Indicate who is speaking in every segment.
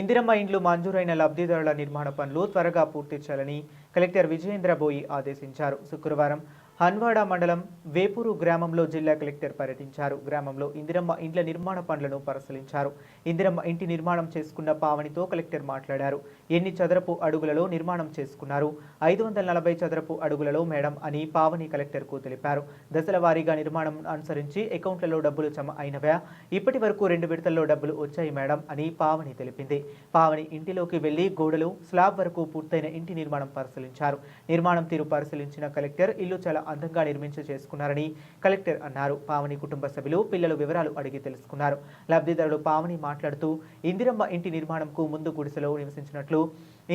Speaker 1: ఇందిరమ్మ ఇండ్లు మంజూరైన లబ్ధిదారుల నిర్మాణ పనులు త్వరగా పూర్తి చేయాలని కలెక్టర్ విజయేంద్ర బోయి ఆదేశించారు. శుక్రవారం హన్వాడ మండలం వేపూరు గ్రామంలో జిల్లా కలెక్టర్ పర్యటించారు. గ్రామంలో ఇందిరమ్మ ఇండ్ల నిర్మాణ పనులను పరిశీలించారు. ఇందిరమ్మ ఇంటి నిర్మాణం చేసుకున్న పావనితో కలెక్టర్ మాట్లాడారు. ఎన్ని చదరపు అడుగులలో నిర్మాణం చేసుకున్నారు? ఐదు వందల నలభై చదరపు అడుగులలో మేడం అని పావని కలెక్టర్కు తెలిపారు. దశల వారీగా నిర్మాణం అనుసరించి అకౌంట్లలో డబ్బులు జమ అయినవా? ఇప్పటి వరకు రెండు విడతల్లో డబ్బులు వచ్చాయి మేడం అని పావని తెలిపింది. పావని ఇంటిలోకి వెళ్ళి గోడలు స్లాబ్ వరకు పూర్తయిన ఇంటి నిర్మాణం పరిశీలించారు. నిర్మాణం తీరు పరిశీలించిన కలెక్టర్ ఇల్లు చాలా అందంగా నిర్మించి చేసుకున్నారని కలెక్టర్ అన్నారు. పావని కుటుంబ సభ్యులు పిల్లలు వివరాలు అడిగి తెలుసుకున్నారు. లబ్ధిదారుడు పావని మాట్లాడుతూ ఇందిరమ్మ ఇంటి నిర్మాణంకు ముందు గుడిసెలో నివసించినట్లు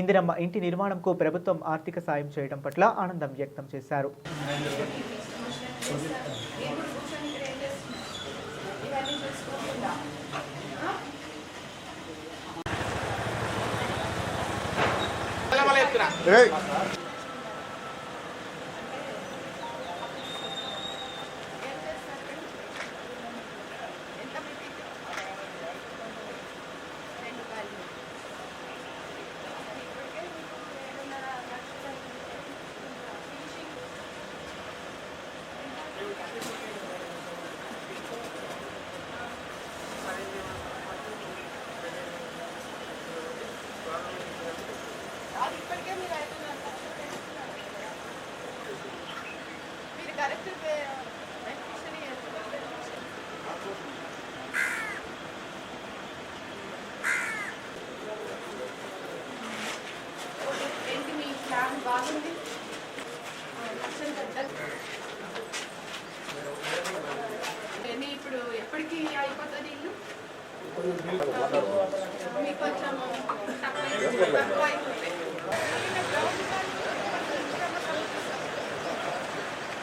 Speaker 1: ఇందిరమ్మ ఇంటి నిర్మాణంకు ప్రభుత్వం ఆర్థిక సాయం చేయడం పట్ల ఆనందం వ్యక్తం చేశారు.
Speaker 2: అది కరెక్ట్ ఏంటి మీ ప్లాన్? బాగుంది? ఇప్పుడు ఎప్పటికి అయిపోతుంది ఇల్లు? మీకు కొంచెం